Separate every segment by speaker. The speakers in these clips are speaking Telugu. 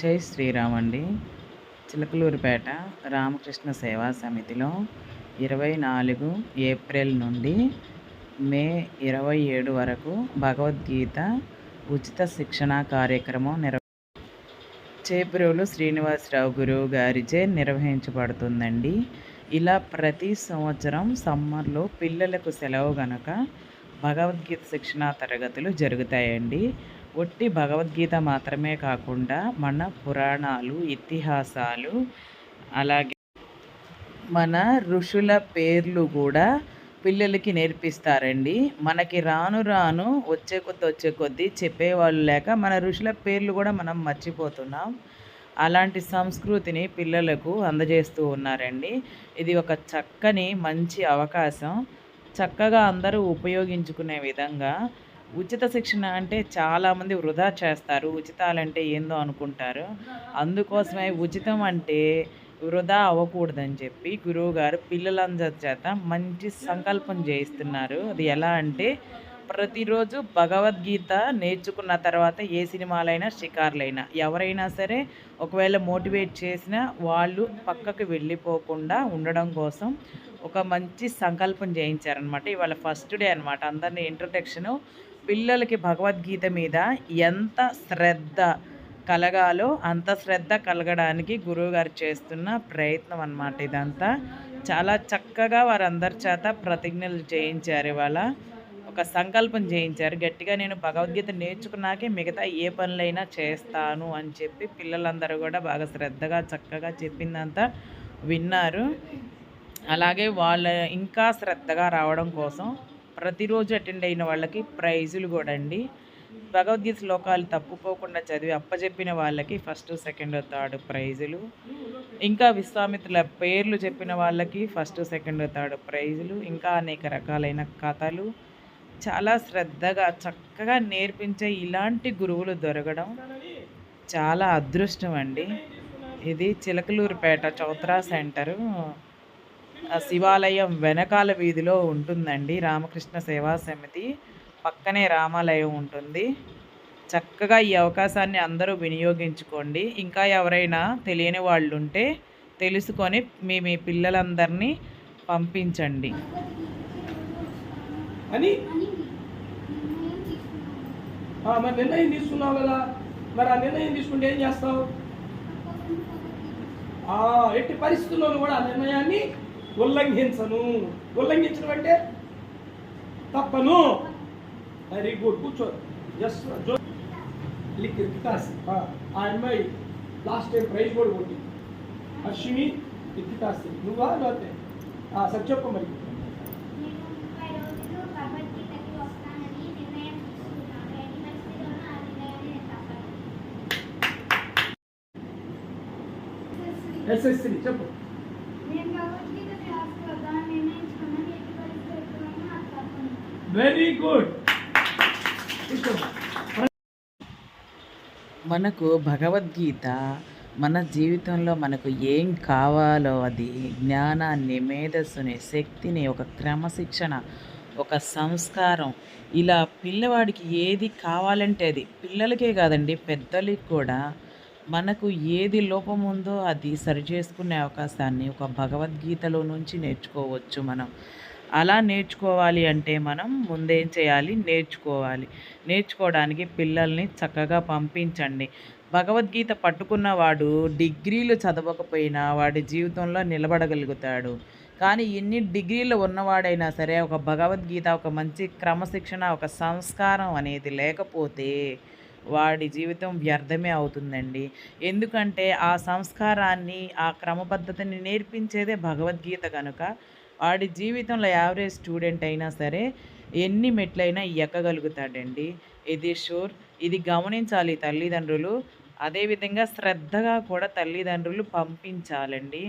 Speaker 1: జై శ్రీరామ్ అండి. చిలకలూరిపేట రామకృష్ణ సేవా సమితిలో ఇరవై నాలుగు ఏప్రిల్ నుండి మే ఇరవై ఏడు వరకు భగవద్గీత ఉచిత శిక్షణా కార్యక్రమం నిర్వ చేపురువులు శ్రీనివాసరావు గురువు గారిచే నిర్వహించబడుతుందండి. ఇలా ప్రతి సంవత్సరం సమ్మర్లో పిల్లలకు సెలవు గనక భగవద్గీత శిక్షణా తరగతులు జరుగుతాయండి. ఒట్టి భగవద్గీత మాత్రమే కాకుండా మన పురాణాలు ఇతిహాసాలు అలాగే మన ఋషుల పేర్లు కూడా పిల్లలకి నేర్పిస్తారండి. మనకి రాను రాను వచ్చే కొద్ది వచ్చే కొద్దీ చెప్పేవాళ్ళు లేక మన ఋషుల పేర్లు కూడా మనం మర్చిపోతున్నాం. అలాంటి సంస్కృతిని పిల్లలకు అందజేస్తూ ఉన్నారండి. ఇది ఒక చక్కని మంచి అవకాశం. చక్కగా అందరూ ఉపయోగించుకునే విధంగా ఉచిత శిక్షణ అంటే చాలామంది వృధా చేస్తారు. ఉచితాలంటే ఏందో అనుకుంటారు. అందుకోసమే ఉచితం అంటే వృధా అవ్వకూడదని చెప్పి గురువుగారు పిల్లలందరి చేత మంచి సంకల్పం చేయిస్తున్నారు. అది ఎలా అంటే ప్రతిరోజు భగవద్గీత నేర్చుకున్న తర్వాత ఏ సినిమాలైనా షికార్లైనా ఎవరైనా సరే ఒకవేళ మోటివేట్ చేసినా వాళ్ళు పక్కకు వెళ్ళిపోకుండా ఉండడం కోసం ఒక మంచి సంకల్పం చేయించారనమాట ఇవాళ ఫస్ట్ డే అనమాట అందరినీ ఇంట్రొడక్షను పిల్లలకి భగవద్గీత మీద ఎంత శ్రద్ధ కలగాలో అంత శ్రద్ధ కలగడానికి గురువుగారు చేస్తున్న ప్రయత్నం అనమాట ఇదంతా. చాలా చక్కగా వారందరి చేత ప్రతిజ్ఞలు చేయించారు ఇవాళ. ఒక సంకల్పం చేయించారు. గట్టిగా నేను భగవద్గీత నేర్చుకున్నాకే మిగతా ఏ పనులైనా చేస్తాను అని చెప్పి పిల్లలందరూ కూడా బాగా శ్రద్ధగా చక్కగా చెప్పిందంతా విన్నారు. అలాగే వాళ్ళ ఇంకా శ్రద్ధగా రావడం కోసం ప్రతిరోజు అటెండ్ అయిన వాళ్ళకి ప్రైజులు కూడా అండి. భగవద్గీత శ్లోకాలు తప్పుకోకుండా చదివి అప్పచెప్పిన వాళ్ళకి ఫస్ట్ సెకండ్ థర్డ్ ప్రైజులు. ఇంకా విశ్వామిత్రుల పేర్లు చెప్పిన వాళ్ళకి ఫస్ట్ సెకండ్ థర్డ్ ప్రైజులు. ఇంకా అనేక రకాలైన కథలు. చాలా శ్రద్ధగా చక్కగా నేర్పించే ఇలాంటి గురువులు దొరకడం చాలా అదృష్టం అండి. ఇది చిలకలూరుపేట చౌత్రా సెంటరు. శివాలయం వెనకాల వీధిలో ఉంటుందండి. రామకృష్ణ సేవా సమితి పక్కనే రామాలయం ఉంటుంది. చక్కగా ఈ అవకాశాన్ని అందరూ వినియోగించుకోండి. ఇంకా ఎవరైనా తెలియని వాళ్ళు ఉంటే తెలుసుకొని మీ మీ పిల్లలందరినీ పంపించండి.
Speaker 2: అని? మరి నిర్ణయం తీసుకున్నావు కదా. మరి ఆ నిర్ణయం తీసుకుంటే ఏం చేస్తావు? ఎట్టి పరిస్థితుల్లోనూ కూడా ఆ నిర్ణయాన్ని ఉల్లంఘించను. ఉల్లంఘించడం అంటే తప్పను. వెరీ గుడ్ కూర్చో. జస్ట్ లిక్ వికాస్ ఆ అమ్మాయి లాస్ట్ టైం ప్రైజ్ కూడా కొట్టి అశ్విని ఇతికాస్తి నువ్వా లేకపోతే? సరి చెప్పు మరి. ఎస్ఎస్సి చెప్పు. Very good.
Speaker 1: మనకు భగవద్గీత మన జీవితంలో మనకు ఏం కావాలో అది జ్ఞానాన్ని మేధస్సుని శక్తిని ఒక క్రమశిక్షణ ఒక సంస్కారం. ఇలా పిల్లవాడికి ఏది కావాలంటే అది పిల్లలకే కాదండి పెద్దలకి కూడా. మనకు ఏది లోపం ఉందో అది సరిచేసుకునే అవకాశాన్ని ఒక భగవద్గీతలో నుంచి నేర్చుకోవచ్చు మనం. అలా నేర్చుకోవాలి అంటే మనం ముందేం చేయాలి? నేర్చుకోవాలి. నేర్చుకోవడానికి పిల్లల్ని చక్కగా పంపించండి. భగవద్గీత పట్టుకున్నవాడు డిగ్రీలు చదవకపోయినా వాడి జీవితంలో నిలబడగలుగుతాడు. కానీ ఎన్ని డిగ్రీలు ఉన్నవాడైనా సరే ఒక భగవద్గీత ఒక మంచి క్రమశిక్షణ ఒక సంస్కారం అనేది లేకపోతే వాడి జీవితం వ్యర్థమే అవుతుందండి. ఎందుకంటే ఆ సంస్కారాన్ని ఆ క్రమపద్ధతిని నేర్పించేదే భగవద్గీత కనుక వాడి జీవితంలో యావరేజ్ స్టూడెంట్ అయినా సరే ఎన్ని మెట్లైనా ఎక్కగలుగుతాడండి. ఇది షూర్. ఇది గమనించాలి తల్లిదండ్రులు. అదేవిధంగా శ్రద్ధగా కూడా తల్లిదండ్రులు పంపించాలండి.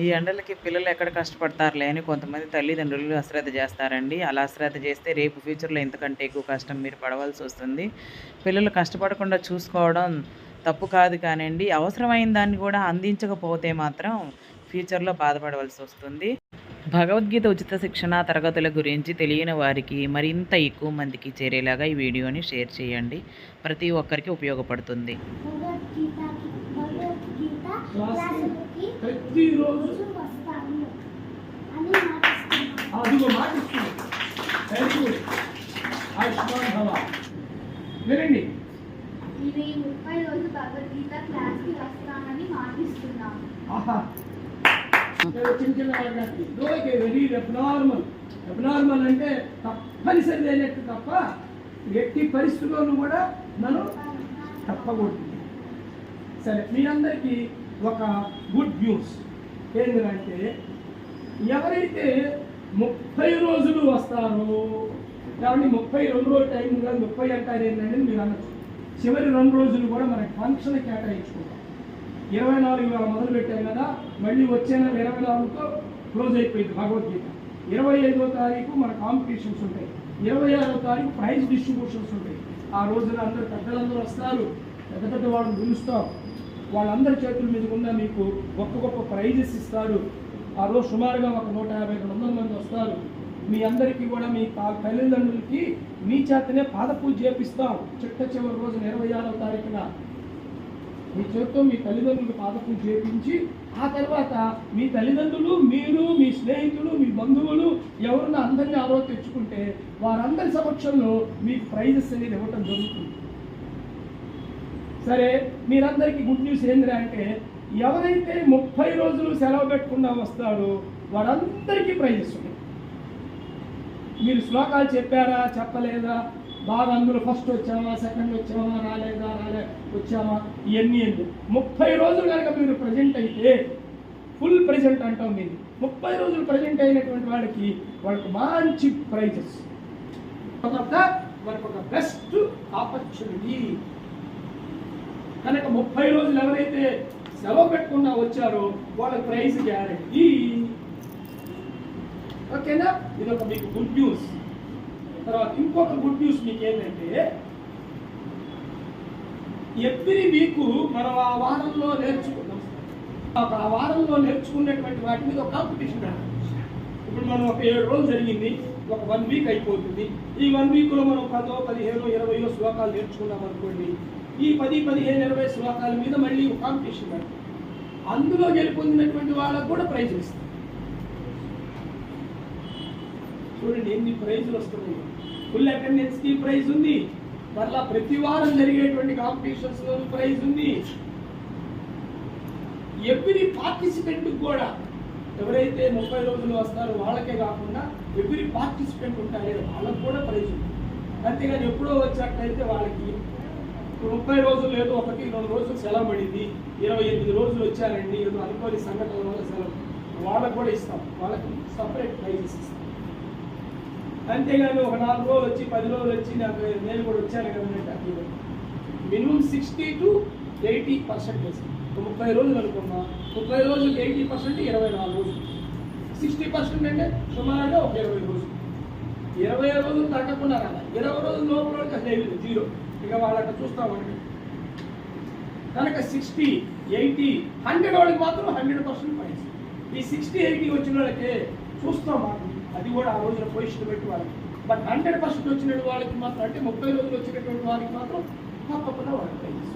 Speaker 1: ఈ ఎండలకి పిల్లలు ఎక్కడ కష్టపడతారులే అని కొంతమంది తల్లిదండ్రులు అశ్రద్ధ చేస్తారండి. అలా అశ్రద్ధ చేస్తే రేపు ఫ్యూచర్లో ఎంతకంటే ఎక్కువ కష్టం మీరు పడవలసి వస్తుంది. పిల్లలు కష్టపడకుండా చూసుకోవడం తప్పు కాదు కానివ్వండి అవసరమైన దాన్ని కూడా అందించకపోతే మాత్రం ఫ్యూచర్లో బాధపడవలసి వస్తుంది. భగవద్గీత ఉచిత శిక్షణ తరగతుల గురించి తెలియని వారికి మరింత ఎక్కువ మందికి చేరేలాగా ఈ వీడియోని షేర్ చేయండి. ప్రతి ఒక్కరికి ఉపయోగపడుతుంది.
Speaker 2: వినండి.
Speaker 3: ఇవి ముప్పై రోజు భగవద్గీత క్లాస్కి వస్తానని మాటిస్తున్నాను
Speaker 2: చిన్న చిన్న వాళ్ళకి వెరీ అబ్నార్మల్ అబ్నార్మల్ అంటే తప్పనిసరి లేనట్టు తప్ప ఎట్టి పరిస్థితుల్లోనూ కూడా మనం తప్పకూడదు. సరే మీ అందరికీ ఒక గుడ్ న్యూస్ ఏంటంటే ఎవరైతే ముప్పై రోజులు వస్తారో కాబట్టి ముప్పై రెండు రోజులు టైం కాదు ముప్పై అంటారు ఏంటంటే మీరు అనొచ్చు. చివరి రెండు రోజులు కూడా మనకి ఫంక్షన్ కేటాయించుకుంటాం. ఇరవై నాలుగు వేల మొదలు పెట్టాం కదా మళ్ళీ వచ్చే నెల ఇరవై నాలుగుతో క్లోజ్ అయిపోయింది భగవద్గీత. ఇరవై ఐదో తారీఖు మన కాంపిటీషన్స్ ఉంటాయి. ఇరవై ఆరో తారీఖు ప్రైజ్ డిస్ట్రిబ్యూషన్స్ ఉంటాయి. ఆ రోజున అందరూ పెద్దలందరూ వస్తారు పెద్ద పెద్ద వాళ్ళని పిలుస్తాం. వాళ్ళందరి చేతుల మీద కూడా మీకు గొప్ప గొప్ప ప్రైజెస్ ఇస్తారు. ఆ రోజు సుమారుగా ఒక నూట యాభై రెండు వందల మంది వస్తారు. మీ అందరికీ కూడా మీ తల్లిదండ్రులకి మీ చేతనే పాదపూజ చేపిస్తాం. చిట్ట చివరి రోజున ఇరవై ఆరో తారీఖున మీ చేతితో మీ తల్లిదండ్రులకు పాదపూజ చేపించి ఆ తర్వాత మీ తల్లిదండ్రులు మీరు మీ స్నేహితులు మీ బంధువులు ఎవరన్నా అందరినీ ఆరో తెచ్చుకుంటే వారందరి సమక్షంలో మీకు ప్రైజెస్ అనేది ఇవ్వటం జరుగుతుంది. సరే మీరందరికీ గుడ్ న్యూస్ ఏంటి అంటే ఎవరైతే ముప్పై రోజులు సెలవు పెట్టకుండా వస్తాడో వారందరికీ ప్రైజెస్ ఉన్నాయి మీరు శ్లోకాలు చెప్పారా చెప్పలేదా? బాగా అందులో ఫస్ట్ వచ్చామా సెకండ్ వచ్చామా రాలేదా రాలే వచ్చామా ఇవన్నీ ఎందుకు ముప్పై రోజులు కనుక మీరు ప్రజెంట్ అయితే ఫుల్ ప్రజెంట్ అంటాం మీరు ముప్పై రోజులు ప్రజెంట్ అయినటువంటి వాళ్ళకి వాళ్ళకి మంచి ప్రైజెస్ మనకు ఒక బెస్ట్ ఆపర్చునిటీ కనుక ముప్పై రోజులు ఎవరైతే సెలవు పెట్టకుండా వచ్చారో వాళ్ళకి ప్రైజ్ గ్యారంటీ ఓకేనా ఇది ఒక మీకు గుడ్ న్యూస్ తర్వాత ఇంకొక గుడ్ న్యూస్ మీకు ఏంటంటే ఎవ్రీ వీక్ మనం ఆ వారంలో నేర్చుకున్నాం. ఆ వారంలో నేర్చుకున్నటువంటి వాటి మీద ఒక కాంపిటీషన్ పెడతాం ఇప్పుడు మనం ఒక ఏడు రోజులు జరిగింది ఒక వన్ వీక్ అయిపోతుంది. ఈ వన్ వీక్లో మనం పదో పదిహేను ఇరవయో శ్లోకాలు నేర్చుకున్నాం అనుకోండి. ఈ పది పదిహేను ఇరవై శ్లోకాల మీద మళ్ళీ ఒక కాంపిటీషన్ పెడతాం అందులో గెలుపొందినటువంటి వాళ్ళకు కూడా ప్రైజ్ ఇస్తాం చూడండి ఎన్ని ప్రైజులు వస్తున్నాయి. ఫుల్ అటెండెన్స్కి ప్రైజ్ ఉంది. మరలా ప్రతి వారం జరిగేటువంటి కాంపిటీషన్స్లో ప్రైజ్ ఉంది. ఎవ్రీ పార్టిసిపెంట్ కూడా ఎవరైతే ముప్పై రోజులు వస్తారో వాళ్ళకే కాకుండా ఎవ్రీ పార్టిసిపెంట్ ఉంటారో వాళ్ళకు కూడా ప్రైజ్ ఉంది. అంతేగాని ఎప్పుడో వచ్చినట్లయితే వాళ్ళకి ముప్పై రోజులు ఏదో ఒకటి రెండు రోజులు సెలవు పడింది. ఇరవై ఎనిమిది రోజులు వచ్చారండి ఏదో అనుకోని సంఘటనల వల్ల సెలవు. వాళ్ళకు కూడా ఇస్తాం. వాళ్ళకి సపరేట్ ప్రైజెస్ ఇస్తాం. అంతేగాని ఒక నాలుగు రోజులు వచ్చి పది రోజులు వచ్చి నాకు నేను కూడా వచ్చాను కదంటే అట్లా minimum sixty to eighty percentage ముప్పై రోజులు అనుకున్నా ముప్పై రోజులు ఎయిటీ పర్సెంట్ ఇరవై నాలుగు రోజులు. సిక్స్టీ పర్సెంట్ అంటే సుమారుగా ఒక ఇరవై రోజులు. ఇరవై రోజులు తగ్గకుండా కదా ఇరవై రోజులు లోపల అసలు లేదు, జీరో. ఇక వాళ్ళకి చూస్తామండి కనుక సిక్స్టీ ఎయిటీ హండ్రెడ్ వాళ్ళకి మాత్రం హండ్రెడ్ పర్సెంట్ ప్రైస్ ఈ సిక్స్టీ ఎయిటీ వచ్చిన వాళ్ళకి చూస్తాం మాకు. అది కూడా ఆ రోజున పొజిషన్ పెట్టి వాళ్ళకి బట్ హండ్రెడ్ పర్సెంట్ వచ్చిన వాళ్ళకి మాత్రం అంటే ముప్పై రోజులు వచ్చినటువంటి వాళ్ళకి మాత్రం తప్పకుండా వాళ్ళకి ప్రైజెస్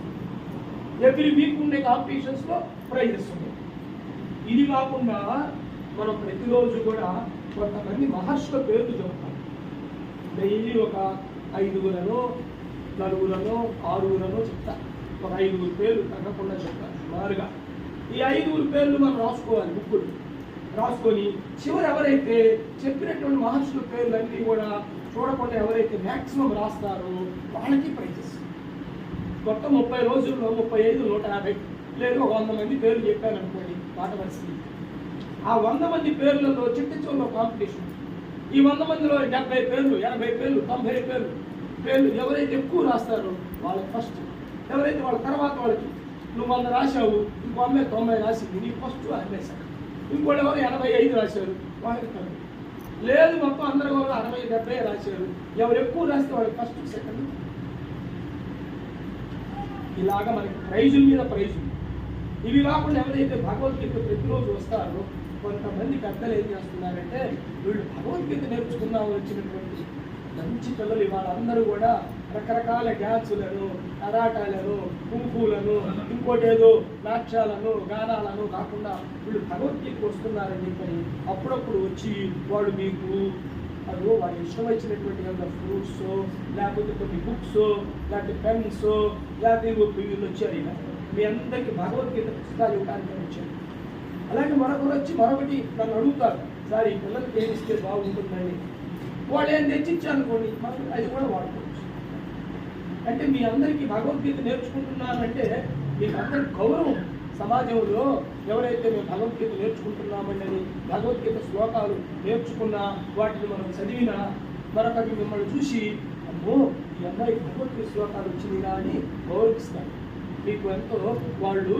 Speaker 2: ఎవ్రీ వీక్ ఉండే కాంపిటీషన్స్లో ప్రైజెస్ ఉన్నాయి ఇది కాకుండా మనం ప్రతిరోజు కూడా కొంతమంది మహర్షుల పేర్లు చెప్తాం డైలీ ఒక ఐదుగురలో నలుగురలో ఆరుగురలో చెప్తా. ఒక ఐదుగురు పేర్లు తగ్గకుండా చెప్తాను సుమారుగా ఈ ఐదుగురు పేర్లు మనం రాసుకోవాలి బుక్కులు రాసుకొని చివరి ఎవరైతే చెప్పినటువంటి మహర్షుల పేర్లన్నీ కూడా చూడకుండా ఎవరైతే మ్యాక్సిమం రాస్తారో వాళ్ళకి ప్రైజెస్ మొత్తం ముప్పై రోజుల్లో ముప్పై ఐదు నూట యాభై లేదు వంద మంది పేర్లు చెప్పారనుకోండి పాట పరిస్థితి. ఆ వంద మంది పేర్లలో చిట్ట చివరిలో కాంపిటీషన్ ఈ వంద మందిలో డెబ్బై పేర్లు ఎనభై పేర్లు తొంభై పేర్లు పేర్లు ఎవరైతే ఎక్కువ రాస్తారో వాళ్ళకి ఫస్ట్ ఎవరైతే వాళ్ళ తర్వాత వాళ్ళకి నువ్వు వంద రాశావు ఇంకో అమ్మాయి తొంభై రాసింది నీ ఫస్ట్ అమ్మేశాడు ఇంకోటి ఎవరు ఎనభై ఐదు రాశారు? వాళ్ళకి లేదు మొత్తం అందరూ కూడా అరవై డెబ్బై రాశారు. ఎవరు ఎక్కువ రాస్తే వాళ్ళు ఫస్ట్ సెకండ్ ఇలాగ మనకి ప్రైజుల మీద ప్రైజులు. ఇవి కాకుండా ఎవరైతే భగవద్గీత ప్రతిరోజు వస్తారో కొంతమంది పెద్దలు ఏం చేస్తున్నారంటే వీళ్ళు భగవద్గీత నేర్చుకుందాం వచ్చినటువంటి మంచి పిల్లలు ఇవాళ అందరూ కూడా రకరకాల డ్యాన్సులను కరాటాలను కుంకులను ఇంకోటేదో నాట్యాలను గానాలను కాకుండా వీళ్ళు భగవద్గీతకు వస్తున్నారని చెప్పని అప్పుడప్పుడు వచ్చి వాడు మీకు అదో వాళ్ళ ఇష్టం వచ్చినటువంటి ఏమైనా ఫ్రూట్స్ లేకపోతే కొన్ని బుక్స్ లేకపోతే పెన్స్ లేకపోతే వీళ్ళు వచ్చారు ఇలా మీ అందరికీ భగవద్గీత పుస్తకాలు ఇవ్వడానికి వచ్చారు. అలాగే మరొకరు వచ్చి మరొకటి నన్ను అడుగుతారు సార్ ఈ పిల్లలకి ఏమిస్తే బాగుంటుందండి వాడు ఏం తెచ్చిచ్చారు అనుకోండి మనం అది కూడా వాడుకోవచ్చు. అంటే మీ అందరికీ భగవద్గీత నేర్చుకుంటున్నారంటే మీకు అందరికి గౌరవం. సమాజంలో ఎవరైతే మేము భగవద్గీత నేర్చుకుంటున్నామని భగవద్గీత శ్లోకాలు నేర్చుకున్నా వాటిని మనం చదివినా మరొకటి మిమ్మల్ని చూసి అమ్మో ఈ అమ్మాయి భగవద్గీత శ్లోకాలు వచ్చిందిగా అని గౌరవిస్తారు. మీకు ఎంతో వాళ్ళు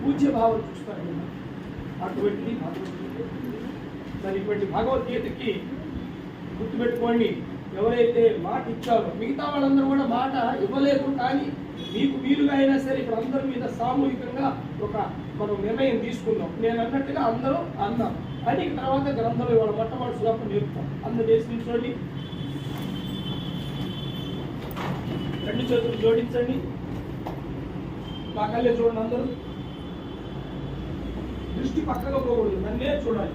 Speaker 2: పూజ్య భావం చూస్తారు అటువంటి భగవద్గీత. మరి ఇటువంటి భగవద్గీతకి గుర్తుపెట్టుకోండి ఎవరైతే మాట ఇచ్చారో మిగతా వాళ్ళందరూ కూడా మాట ఇవ్వలేదు కానీ మీకు వీలుగా అయినా సరే ఇప్పుడు అందరి మీద సామూహికంగా ఒక మనం నిర్ణయం తీసుకుందాం. నేను అన్నట్టుగా అందరూ అన్నాం. అని తర్వాత గ్రంథంలో ఇవాళ మొట్టమొదటి శ్లోకం నేర్పుతాం. అందరు చేసి నిల్చోండి రెండు చేతులు జోడించండి. మా కళ్ళే చూడండి అందరూ. దృష్టి పక్కగా పోకూడదు. నన్నే చూడాలి.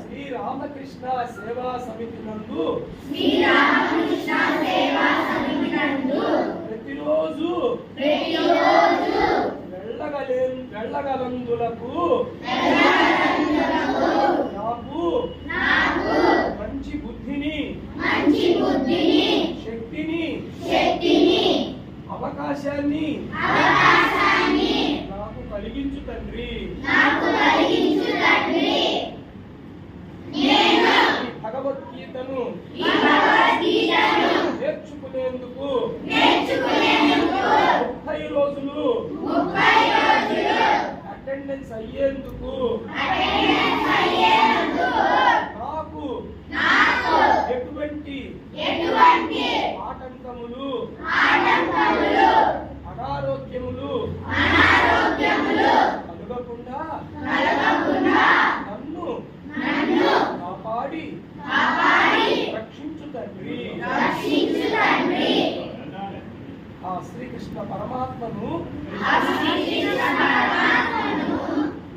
Speaker 2: శ్రీ రామకృష్ణ సేవా సమితి నందు ప్రతిరోజు వెళ్ళగలే వెళ్ళగలందులకు నాకు మంచి బుద్ధిని శక్తిని అవకాశాన్ని నాకు కలిగించు తండ్రి ఈ భగవద్గీతను నేర్చుకునేందుకు ముప్పై రోజులు అటెండెన్స్ అయ్యేందుకు నాకు ఎటువంటి ఆటంకములు అనారోగ్యములు కలగకుండా నన్ను కాపాడి రక్షించు తండ్రి ఆ శ్రీకృష్ణ పరమాత్మను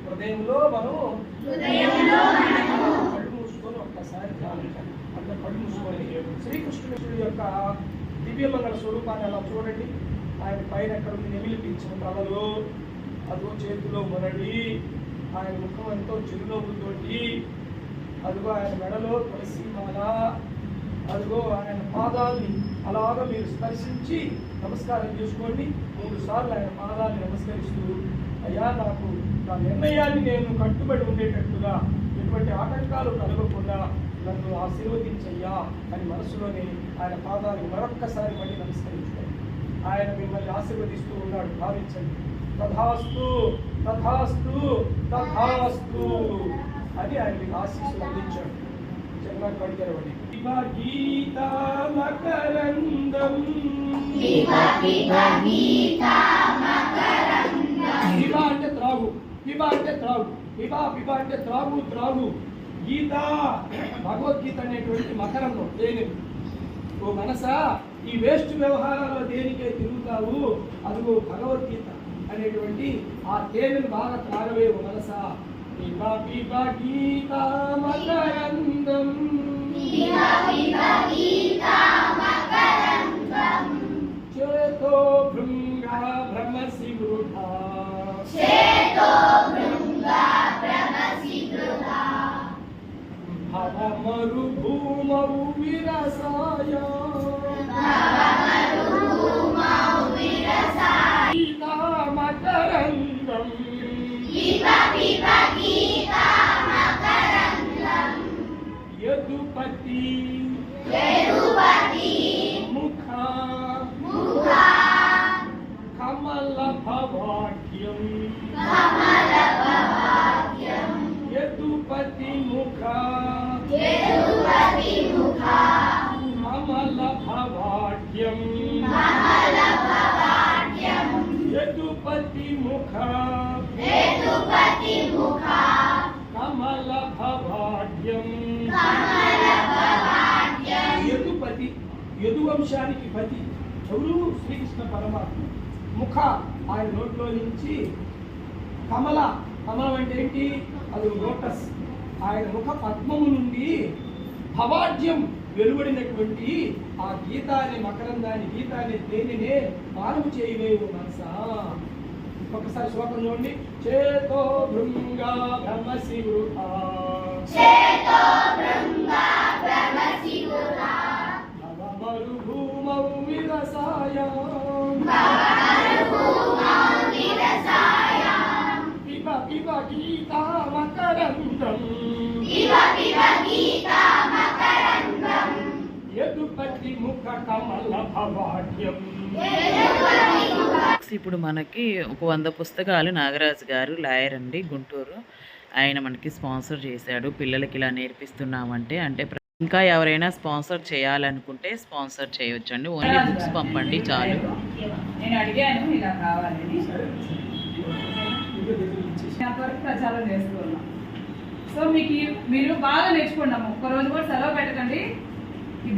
Speaker 2: హృదయంలో మనం కళ్ళు మూసుకొని ఒక్కసారి ధ్యానించాలి అంత కళ్ళు మూసుకొని శ్రీకృష్ణుడి యొక్క దివ్యమంగళ స్వరూపాన్ని అలా చూడండి. ఆయన పైన ఎక్కడ ఉంది? నెమిలిపించిన తలలో. అదిగో చేతిలో మురడి ఆయన ముఖం ఎంతో చిరునవ్వుతోటి అదిగో ఆయన మెడలో తులసి మాల. అదిగో ఆయన పాదాల్ని అలాగ మీరు స్పర్శించి నమస్కారం చేసుకోండి. మూడు సార్లు ఆయన పాదాన్ని నమస్కరిస్తూ అయ్యా నాకు నా నిర్ణయాన్ని నేను కట్టుబడి ఉండేటట్టుగా ఎటువంటి ఆటంకాలు కలగకుండా నన్ను ఆశీర్వదించయ్యా అని మనసులోనే ఆయన పాదాలు మరొక్కసారి మళ్ళీ నమస్కరించుకోండి. ఆయన మిమ్మల్ని ఆశీర్వదిస్తూ ఉన్నాడు. భావించండి. తథాస్తు తథాస్తు తథాస్తు అని ఆయన మీకు ఆశీస్సులు అందించాడు. జన్మకు గీత మకరందం పిబ అంటే త్రాగు పిబ అంటే త్రాగు పిబ పిబ అంటే త్రాగు త్రాగు గీత భగవద్గీత అనేటువంటి మకరంలో దేని ఓ మనసా ఈ వేస్ట్ వ్యవహారాల్లో దేనికే తిరుగుతావు అదిగో భగవద్గీత అనేటువంటి ఆ తేనెను బాగా త్రాగవే ఓ మనసా మకరందం. చేతో భృంగా భ్రమసి వృథా భవమరుభూమౌ విరసాయ. మకరందం. యదువంశానికి పతి ఎవరు శ్రీకృష్ణ పరమాత్మ. ముఖ ఆయన నోట్లో నుంచి కమల కమలం అంటే ఏంటి? అది లోటస్. ఆయన ముఖ పద్మము నుండి భవాడ్యం వెలువడినటువంటి ఆ గీతాన్ని మకరందాన్ని గీతాన్ని తేనెనే మానవు చేయలేవు మనస? ఒకసారి శ్లోకం చూడండి. చేతో భృంగా బ్రహ్మ శివృహా చేతో భృంగా
Speaker 1: ఇప్పుడు మనకి ఒక వంద పుస్తకాలు నాగరాజు గారు లాయర్ అండి గుంటూరు. ఆయన మనకి స్పాన్సర్ చేశాడు. పిల్లలకి ఇలా నేర్పిస్తున్నామంటే అంటే ఇంకా ఎవరైనా స్పాన్సర్ చేయాలనుకుంటే స్పాన్సర్ చేయొచ్చండి. ఓన్లీ బుక్స్ పంపండి చాలు.
Speaker 4: నేను అడిగాను ఇలా కావాలని ప్రచారం చేసుకున్నాం సో మీకు మీరు బాగా నేర్చుకున్నాము ఒక్క రోజు కూడా సెలవు పెట్టకండి.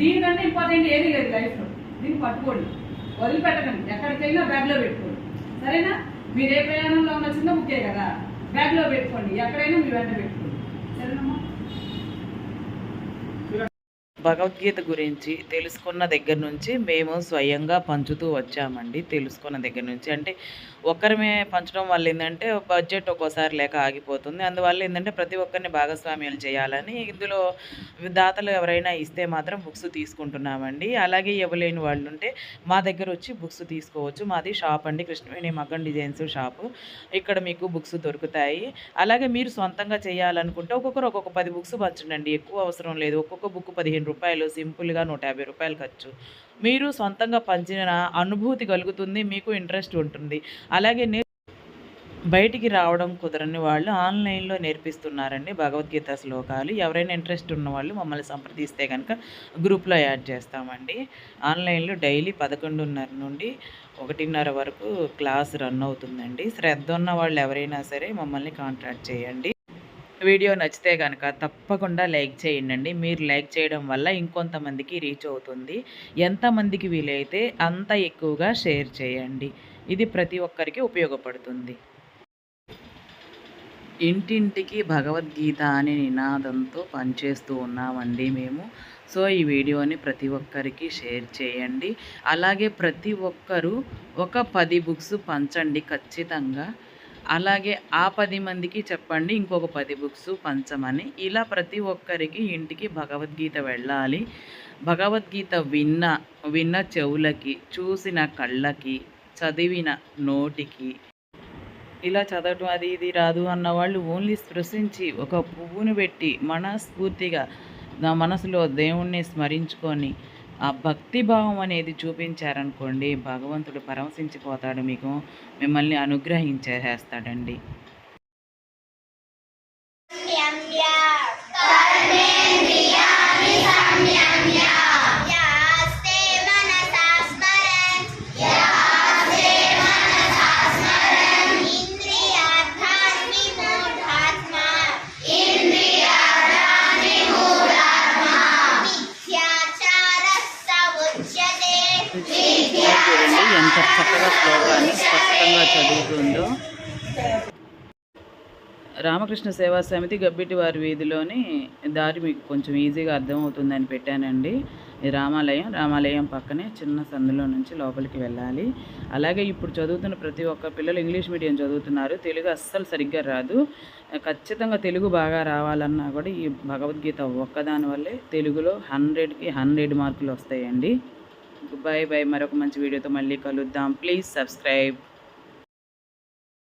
Speaker 4: దీనికంటే ఇంపార్టెంట్ ఏది లేదు లైఫ్లో. దీన్ని పట్టుకోండి. వదిలిపెట్టకండి. పెట్టకండి ఎక్కడికైనా బ్యాగ్లో పెట్టుకోండి. సరేనా? మీరు ఏ ప్రయాణంలో ఉన్న చిన్న బుక్కే కదా. బ్యాగ్లో పెట్టుకోండి. ఎక్కడైనా మీరు వెంట పెట్టుకోండి. సరేనమ్మా?
Speaker 1: భగవద్గీత గురించి తెలుసుకున్న దగ్గర నుంచి మేము స్వయంగా పంచుతూ వచ్చామండి తెలుసుకున్న దగ్గర నుంచి. అంటే ఒక్కరిమే పంచడం వల్ల ఏంటంటే బడ్జెట్ ఒక్కోసారి లేక ఆగిపోతుంది. అందువల్ల ఏంటంటే ప్రతి ఒక్కరిని భాగస్వామ్యాలు చేయాలని ఇందులో దాతలు ఎవరైనా ఇస్తే మాత్రం బుక్స్ తీసుకుంటున్నామండి. అలాగే ఇవ్వలేని వాళ్ళు ఉంటే మా దగ్గర వచ్చి బుక్స్ తీసుకోవచ్చు. మాది షాప్ అండి. కృష్ణవేణి మగ్గం డిజైన్స్ షాపు. ఇక్కడ మీకు బుక్స్ దొరుకుతాయి. అలాగే మీరు సొంతంగా చేయాలనుకుంటే ఒక్కొక్కరు ఒక్కొక్క పది బుక్స్ పంచండి ఎక్కువ అవసరం లేదు. ఒక్కొక్క బుక్ పదిహేను రూపాయలు. సింపుల్గా నూట యాభై రూపాయలు ఖర్చు. మీరు సొంతంగా పంచిన అనుభూతి కలుగుతుంది మీకు ఇంట్రెస్ట్ ఉంటుంది. అలాగే బయటికి రావడం కుదరని వాళ్ళు ఆన్లైన్లో నేర్పిస్తున్నారండి భగవద్గీత శ్లోకాలు. ఎవరైనా ఇంట్రెస్ట్ ఉన్న వాళ్ళు మమ్మల్ని సంప్రదిస్తే కనుక గ్రూప్లో యాడ్ చేస్తామండి. ఆన్లైన్లో డైలీ పదకొండున్నర నుండి ఒకటిన్నర వరకు క్లాస్ రన్ అవుతుందండి. శ్రద్ధ ఉన్న వాళ్ళు ఎవరైనా సరే మమ్మల్ని కాంటాక్ట్ చేయండి. వీడియో నచ్చితే కనుక తప్పకుండా లైక్ చేయండి మీరు లైక్ చేయడం వల్ల ఇంకొంతమందికి రీచ్ అవుతుంది. ఎంతమందికి వీలైతే అంత ఎక్కువగా షేర్ చేయండి. ఇది ప్రతి ఒక్కరికి ఉపయోగపడుతుంది. ఇంటింటికి భగవద్గీత అనే నినాదంతో పనిచేస్తూ ఉన్నామండి మేము. సో ఈ వీడియోని ప్రతి ఒక్కరికి షేర్ చేయండి. అలాగే ప్రతి ఒక్కరూ ఒక పది బుక్స్ పంచండి ఖచ్చితంగా. అలాగే ఆ పది మందికి చెప్పండి ఇంకొక పది బుక్స్ పంచమని. ఇలా ప్రతి ఒక్కరికి ఇంటికి భగవద్గీత వెళ్ళాలి. భగవద్గీత విన్న విన్న చెవులకి చూసిన కళ్ళకి చదివిన నోటికి. ఇలా చదవటం అది ఇది రాదు అన్న వాళ్ళు ఓన్లీ స్పృశించి ఒక పువ్వును పెట్టి మనస్ఫూర్తిగా నా మనసులో దేవుణ్ణి స్మరించుకొని ఆ భక్తి భావం అనేది చూపించారనుకోండి భగవంతుడు పరవశించిపోతాడు మీకు మిమ్మల్ని అనుగ్రహించేస్తాడండి చూడండి ఎంత చక్కగా శ్లోకాన్ని స్పష్టంగా చదువుతుందో రామకృష్ణ సేవా సమితి గబ్బిటి వారి వీధిలోని దారి మీకు కొంచెం ఈజీగా అర్థమవుతుందని పెట్టానండి. ఈ రామాలయం రామాలయం పక్కనే చిన్న సందులో నుంచి లోపలికి వెళ్ళాలి. అలాగే ఇప్పుడు చదువుతున్న ప్రతి ఒక్క పిల్లలు ఇంగ్లీష్ మీడియం చదువుతున్నారు. తెలుగు అస్సలు సరిగ్గా రాదు. ఖచ్చితంగా తెలుగు బాగా రావాలన్నా కూడా ఈ భగవద్గీత ఒక్కదాని వల్లే తెలుగులో హండ్రెడ్కి హండ్రెడ్ మార్కులు వస్తాయండి. బాయ్ బాయ్ మరొక మంచి వీడియోతో మళ్ళీ కలుద్దాం. Please subscribe